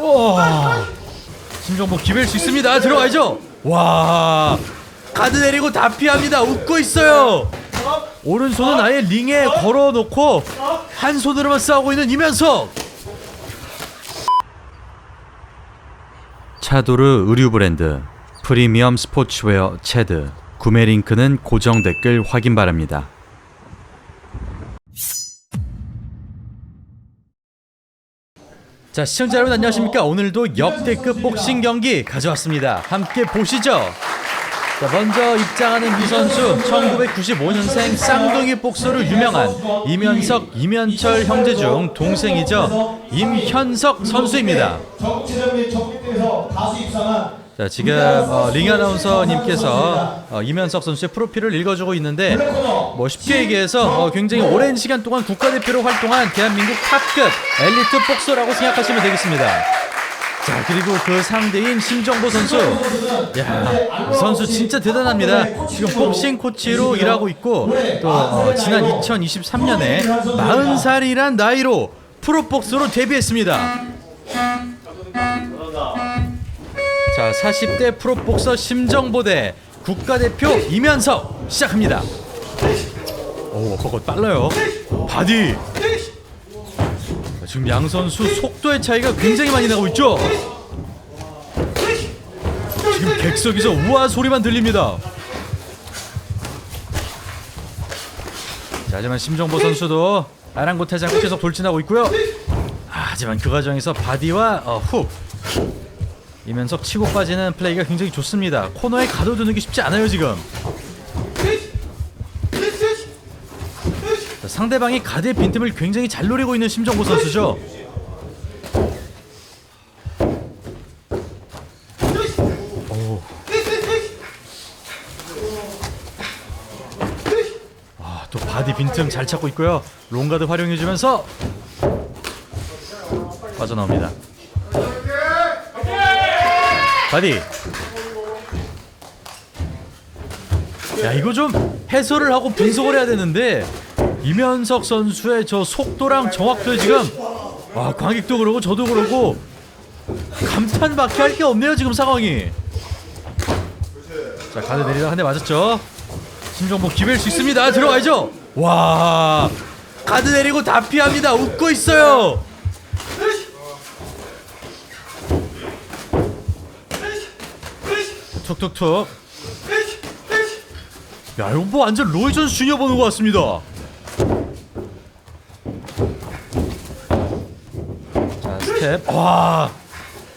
와. 심정보 기회일 수 있습니다. 들어가야죠. 와. 가드 내리고 다 피합니다. 웃고 있어요. 오른손은 아예 링에 걸어놓고 한 손으로만 싸우고 있는 이면석. 차도르 의류 브랜드 프리미엄 스포츠웨어 체드. 구매 링크는 고정 댓글 확인 바랍니다. 자 시청자 여러분 안녕하십니까? 오늘도 역대급 복싱 경기 가져왔습니다. 함께 보시죠. 자 먼저 입장하는 이 선수 1995년생 쌍둥이 복서로 유명한 이면석 이면철 형제 중 동생이죠. 임현석 선수입니다. 자 지금 어, 링 아나운서님께서 어, 이면석 선수의 프로필을 읽어주고 있는데 뭐 쉽게 얘기해서 어, 굉장히 오랜 시간 동안 국가대표로 활동한 대한민국 탑급 엘리트 복서라고 생각하시면 되겠습니다. 자 그리고 그 상대인 심정보 선수. 야이 선수 진짜 대단합니다. 지금 복싱 코치로 일하고 있고 또 어, 지난 2023년에 40살이란 나이로 프로복서로 데뷔했습니다. 자 40대 프로복서 심정보 대 국가대표 이면석 시작합니다 오 그거 빨라요. 바디. 지금 양 선수 속도의 차이가 굉장히 많이 나고 있죠? 지금 객석에서 우아 소리만 들립니다. 자 하지만 심정보 선수도 아랑곳하지 않고 계속 돌진하고 있고요. 아, 하지만 그 과정에서 바디와 어, 훅 이면석 치고 빠지는 플레이가 굉장히 좋습니다. 코너에 가둬두는 게 쉽지 않아요 지금. 상대방이 가드의 빈틈을 굉장히 잘 노리고 있는 심정보 선수죠. 오. 아, 또 바디 빈틈 잘 찾고 있고요. 롱가드 활용해주면서 빠져나옵니다. 바디. 야 이거 좀 해설을 하고 분석을 해야 되는데 이면석 선수의 저 속도랑 정확도 지금 와 관객도 그러고 저도 그러고 감탄밖에 할 게 없네요 지금 상황이. 자 가드 내리다 한 대 맞았죠. 심정보 기회일 수 있습니다. 들어가야죠. 와 가드 내리고 다 피합니다. 웃고 있어요. 툭툭툭. 야, 이거 뭐 완전 로이 존스 주니어 보는 것 같습니다. 자, 스텝. 와,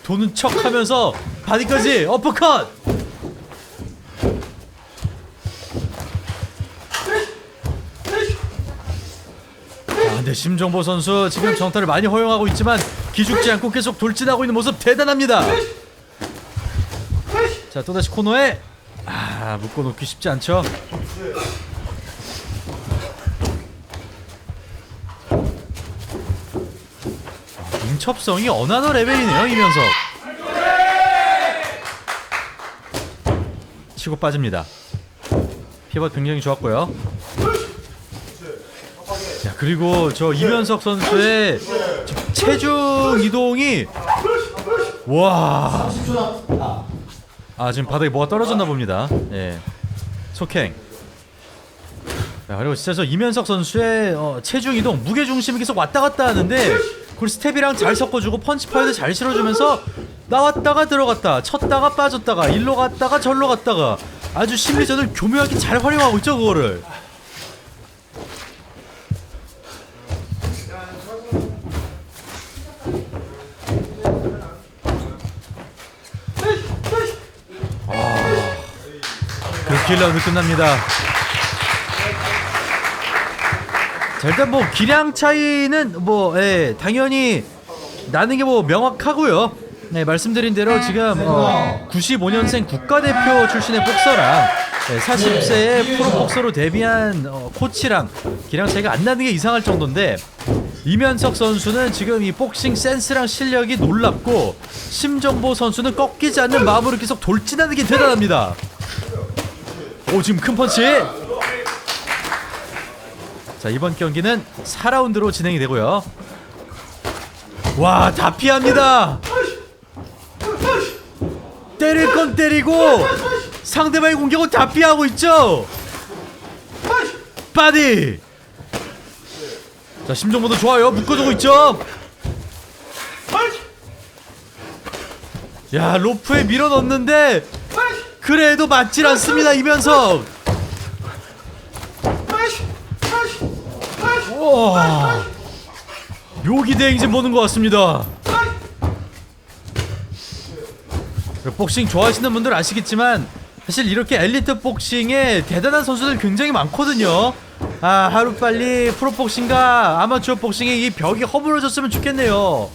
도는 척 하면서 바디까지 어퍼컷. 아, 근데 심정보 선수 지금 정타를 많이 허용하고 있지만 기죽지 않고 계속 돌진하고 있는 모습 대단합니다. 자 또다시 코너에 아 묶어 놓기 쉽지 않죠 민첩성이 어나더 레벨이네요 이면석. 치고 빠집니다. 피벗 굉장히 좋았고요. 자 그리고 저 이면석 선수의 저 체중 이동이 와. 아 지금 바닥에 뭐가 떨어졌나 봅니다. 예, 속행. 야, 그리고 진짜 저 이면석 선수의 어, 체중 이동, 무게 중심이 계속 왔다 갔다 하는데 그걸 스텝이랑 잘 섞어주고 펀치 파이도 잘 실어주면서 나왔다가 들어갔다, 쳤다가 빠졌다가 일로 갔다가 절로 갔다가 아주 심리전을 교묘하게 잘 활용하고 있죠 그거를. 그 9킬라운드 끝납니다. 자, 일단 뭐 기량 차이는 뭐 예, 당연히 나는 게 뭐 명확하고요. 네, 말씀드린 대로 지금 어, 95년생 국가대표 출신의 복서랑 네, 40세의 프로 복서로 데뷔한 어, 코치랑 기량 차이가 안 나는 게 이상할 정도인데 이면석 선수는 지금 이 복싱 센스랑 실력이 놀랍고 심정보 선수는 꺾이지 않는 마음으로 계속 돌진하는 게 대단합니다. 오 지금 큰 펀치 자 이번 경기는 4라운드로 진행이 되고요 와 다 피합니다 때릴 건 때리고 상대방의 공격을 다 피하고 있죠. 바디. 자 심정보도 좋아요. 묶어주고 있죠. 야 로프에 밀어 넣는데 그래도 맞질 않습니다 이면석. 와 묘기 대행진 보는 것 같습니다. 복싱 좋아하시는 분들 아시겠지만 사실 이렇게 엘리트 복싱에 대단한 선수들 굉장히 많거든요. 아 하루 빨리 프로복싱과 아마추어 복싱의 이 벽이 허물어졌으면 좋겠네요.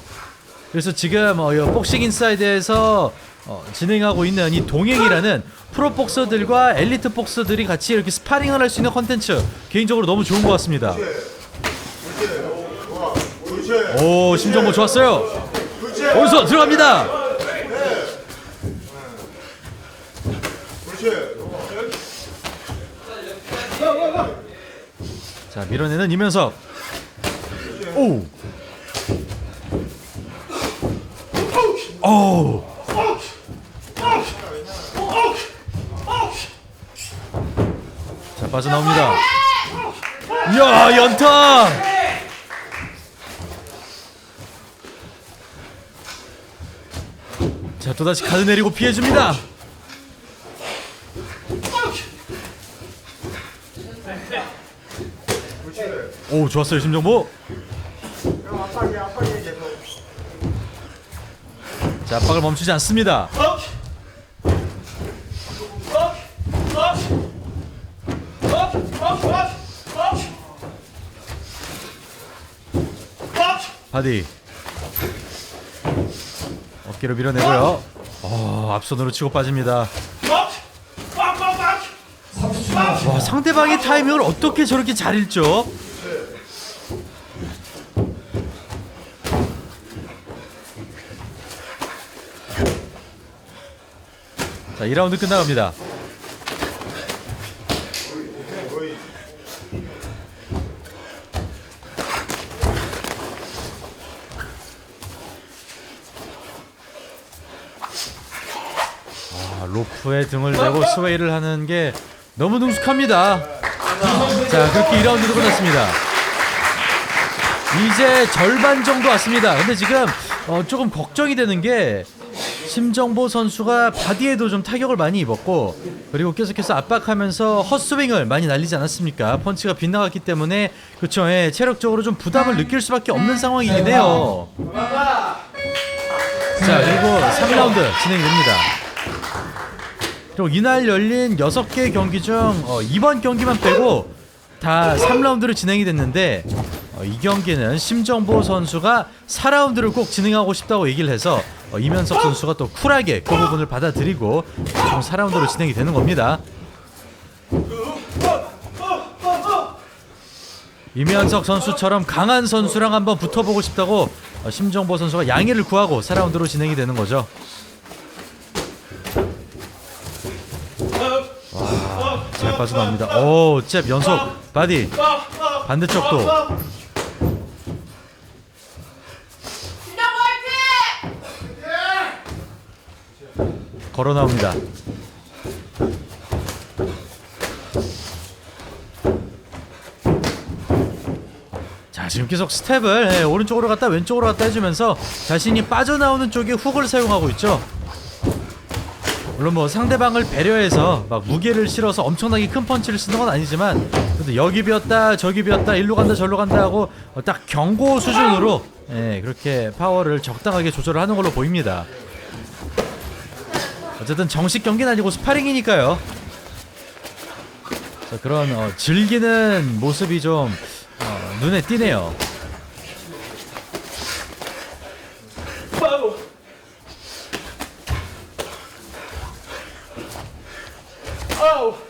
그래서 지금 어, 이 복싱 인사이드에서 어, 진행하고 있는 이 동행이라는 프로 복서들과 엘리트 복서들이 같이 이렇게 스파링을 할 수 있는 컨텐츠 개인적으로 너무 좋은 것 같습니다. 오 심정보 좋았어요. 오른손 들어갑니다. 자 밀어내는 이면석. 오. 오. 자 빠져나옵니다. 이야 연타. 또다시 가드 내리고 피해줍니다. 오 좋았어요 심정보. 자 압박을 멈추지 않습니다. 바디 어깨로 밀어내고요. 어 앞손으로 치고 빠집니다. 30초 와 상대방의 타이밍을 어떻게 저렇게 잘 읽죠? 자 2라운드 끝나갑니다. 아, 로프에 등을 대고 스웨이를 하는 게 너무 능숙합니다. 자, 그렇게 2라운드도 끝났습니다. 이제 절반 정도 왔습니다. 근데 지금 어, 조금 걱정이 되는 게 심정보 선수가 바디에도 좀 타격을 많이 입었고 그리고 계속해서 압박하면서 헛스윙을 많이 날리지 않았습니까? 펀치가 빗나갔기 때문에 그쵸, 예, 체력적으로 좀 부담을 느낄 수밖에 없는 상황이긴 해요. 자, 그리고 3라운드 진행됩니다. 그리고 이날 열린 6개 경기 중 어, 이번 경기만 빼고 다 3라운드로 진행이 됐는데 어, 이 경기는 심정보 선수가 4라운드를 꼭 진행하고 싶다고 얘기를 해서 어, 이면석 선수가 또 쿨하게 그 부분을 받아들이고 총 4라운드로 진행이 되는 겁니다. 이면석 선수처럼 강한 선수랑 한번 붙어보고 싶다고 어, 심정보 선수가 양해를 구하고 4라운드로 진행이 되는 거죠. 잘 빠져나옵니다. 오, 잽 연속 바디 반대쪽도 걸어 나옵니다. 자, 지금 계속 스텝을 예, 오른쪽으로 갔다 왼쪽으로 갔다 해주면서 자신이 빠져나오는 쪽에 훅을 사용하고 있죠. 물론 뭐 상대방을 배려해서 막 무게를 실어서 엄청나게 큰 펀치를 쓰는 건 아니지만 그래도 여기 비었다 저기 비었다 일로 간다 절로 간다 하고 어, 딱 경고 수준으로 예, 그렇게 파워를 적당하게 조절을 하는 걸로 보입니다. 어쨌든 정식 경기는 아니고 스파링이니까요. 자, 그런 어, 즐기는 모습이 좀 어, 눈에 띄네요.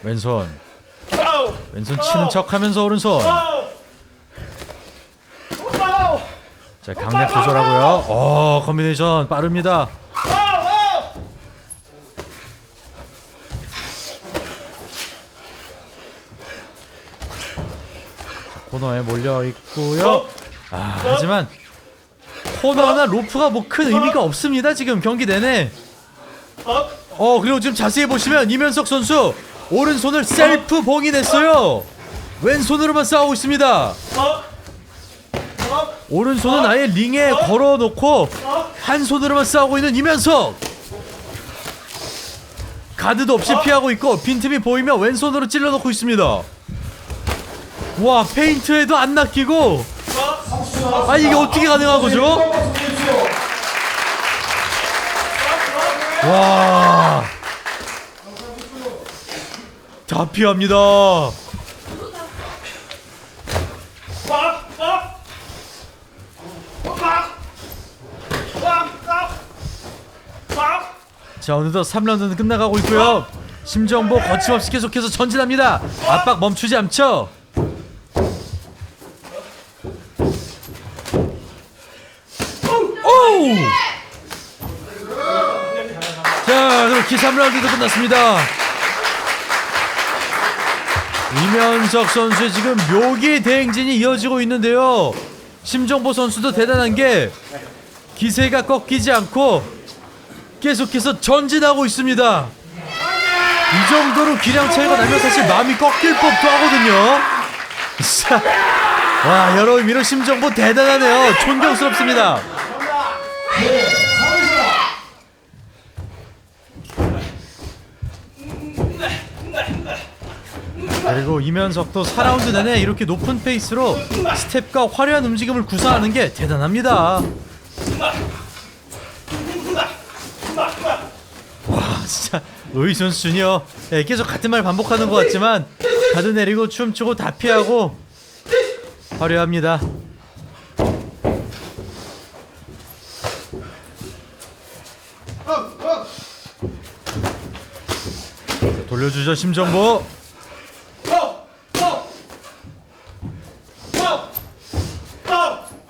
왼손. 왼손 치는 척하면서 오른손. 자 강약 조절하고요. 어 컨비네이션 빠릅니다. 자, 코너에 몰려 있고요. 아 하지만 코너나 로프가 뭐 큰 의미가 없습니다 지금 경기 내내. 어 그리고 지금 자세히 보시면 이면석 선수 오른손을 셀프 봉인했어요. 왼손으로만 싸우고 있습니다. 오른손은 아예 링에 걸어놓고 한 손으로만 싸우고 있는 이면석. 가드도 없이 피하고 있고 빈틈이 보이면 왼손으로 찔러놓고 있습니다. 와 페인트에도 안 낚이고 30초 남았습니다. 아 이게 어떻게 가능한 거죠? 와. 다 피합니다. 자 어느덧 3라운드는 끝나가고 있고요. 심정보 거침없이 계속해서 전진합니다. 압박 멈추지 않죠. 오우! 자, 그럼 기 3라운드도 끝났습니다. 이면석 선수의 지금 묘기 대행진이 이어지고 있는데요. 심정보 선수도 대단한 게 기세가 꺾이지 않고 계속해서 전진하고 있습니다. 이 정도로 기량 차이가 나면 사실 마음이 꺾일 법도 하거든요. 자, 와 여러 의미로 심정보 대단하네요. 존경스럽습니다. 그리고 이면석도 4라운드 내내 이렇게 높은 페이스로 스텝과 화려한 움직임을 구사하는 게 대단합니다. 와 진짜 로이 존스 주니어 예, 계속 같은 말 반복하는 것 같지만 가드 내리고 춤추고 다 피하고 화려합니다. 자, 돌려주죠 심정보.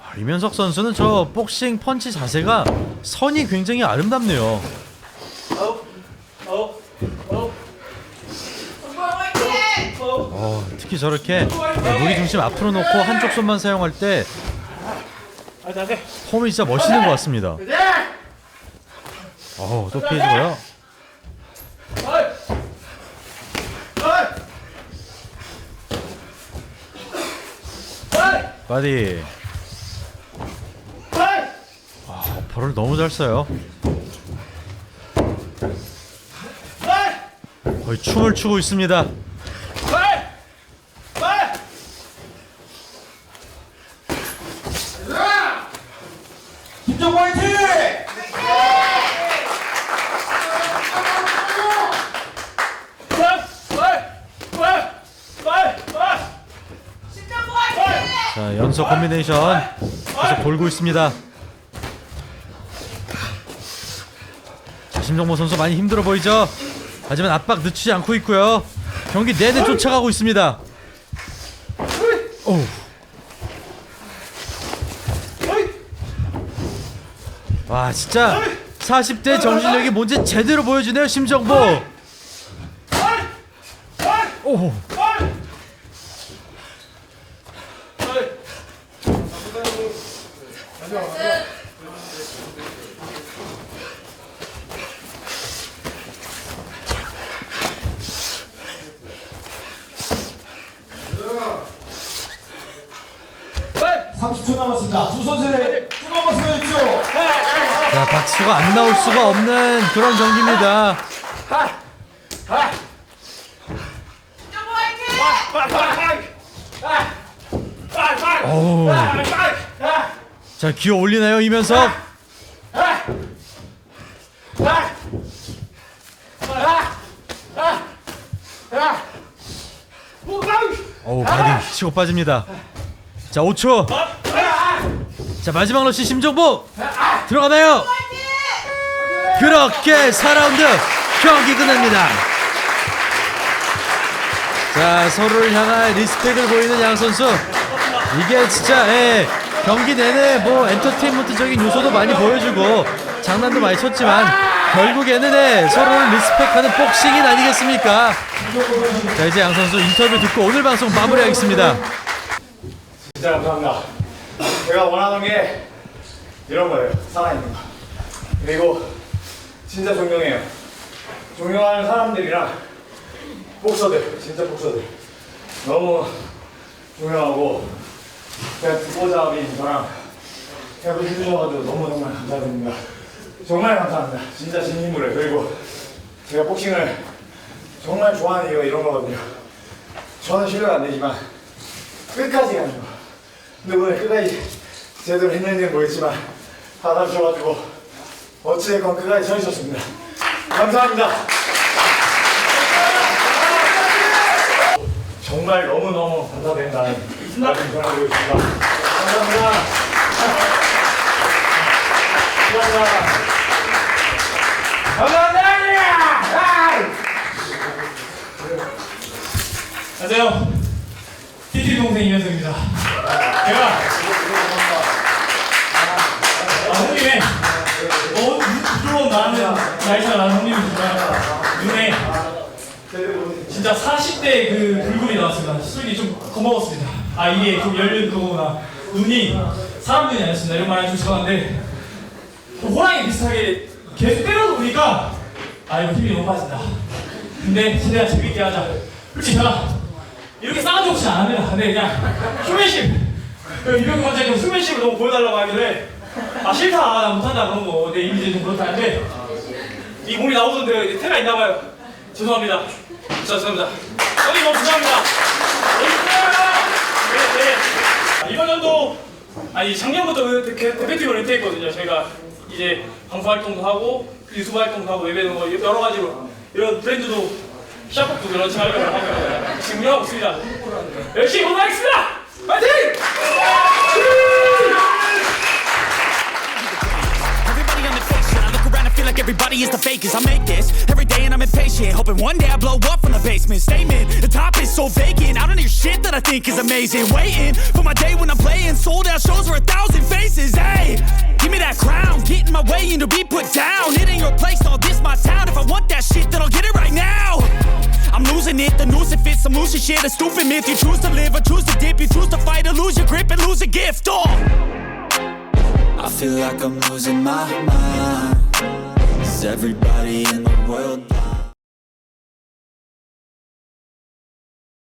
아, 이면석 선수는 저 복싱 펀치 자세가 선이 굉장히 아름답네요. 어, 특히 저렇게 무기 중심 앞으로 놓고 한쪽 손만 사용할 때 폼이 진짜 멋있는 것 같습니다. 어, 또 피해주고요. 바디. 아, 어퍼를 너무 잘 써요. 거의 춤을 추고 있습니다. 김정호 화이팅! 자, 연속 콤비네이션 계속 돌고 있습니다. 심정모 선수 많이 힘들어 보이죠? 하지만 압박 늦추지 않고 있고요. 경기 내내 쫓아가고 있습니다. 오. 와, 진짜 40대 정신력이 뭔지 제대로 보여주네요, 심정보. 오. 네, 30초 남았습니다. 두 선수의 뜨거운 박수 보내주십시오. 자, 박수가 안 나올 수가 없는 그런 경기입니다. 어우. 자, 기어 올리나요, 이면석? 어우, 바디 치고 빠집니다. 자, 5초. 자, 마지막 러시 심정보 들어가나요? 그렇게 4라운드 경기 끝납니다. 자, 서로를 향한 리스펙을 보이는 양 선수. 이게 진짜 예, 경기 내내 뭐 엔터테인먼트적인 요소도 많이 보여주고 장난도 많이 쳤지만 결국에는 예, 서로를 리스펙하는 복싱인 아니겠습니까? 자, 이제 양 선수 인터뷰 듣고 오늘 방송 마무리하겠습니다. 진짜 감사합니다. 제가 원하는 게 이런 거예요. 살아있는 거. 그리고 진짜 존경해요. 존경하는 사람들이랑 복서들, 진짜 복서들 너무 존경하고 그냥 듣보잡인 저랑 그냥 해주셔가지고 너무 정말 감사드립니다. 정말 감사합니다. 진짜 진심으로 그리고 제가 복싱을 정말 좋아하는 이유가 이런 거거든요. 저는 실력 안 되지만 끝까지 가는 거. 근데 오늘 끝까지 제대로 했는지는 모르겠지만 받아주셔가지고 어찌됐건 끝까지 서 있었습니다. 감사합니다. 정말 너무너무 감사드린다는 말씀 전하고 있습니다. 감사합니다. 감사합니다. 감사합니다. 안녕하세요. TT 동생 이현석입니다. 제가 진짜 40대 그 불굴이 나왔습니다. 솔직히 좀 고마웠습니다. 아 이게 좀 열린 거구나. 눈이 사람 눈이 아니었습니다. 이런 말 해주셔서 죄송한데 호랑이 비슷하게 계속 때려서 보니까 아 이거 힘이 너무 빠진다. 근데 최대한 재밌게 하자. 솔직히 제가 이렇게 싸가지 없이 안 합니다. 근데 그냥 휴맨십. 그 이병규 원장님 휴맨십을 너무 보여달라고 하길래 아 싫다 나 못한다 그런 거 내 이미지 좀 그렇다 는데 이 몸이 나오던데 이제 태가 있나 봐요. 죄송합니다. 형님 너무 죄송합니다. 네, 네. 이번 연도 아니 작년부터 대표팀을 은퇴했거든요. 저희가 이제 방송 활동도 하고 유튜브 활동도 하고 예배도 뭐 여러 가지로 이런 브랜드도 시작부터 런칭하려고 하고 지금 하고 있습니다. 열심히 공부하겠습니다. 파이팅! Like everybody is the fakest. I make this every day and I'm impatient. Hoping one day I blow up from the basement. Statement, the top is so vacant. I don't hear shit that I think is amazing. Waiting for my day when I'm playing. Sold out shows for a thousand faces. Hey, give me that crown. Get in my way and to be put down. It ain't your place, all this my town. If I want that shit, then I'll get it right now. I'm losing it, the noose it fits, I'm losing shit, a stupid myth. You choose to live or choose to dip, you choose to fight or lose your grip and lose a gift. Oh. I feel like I'm losing my mind. Is everybody in the world?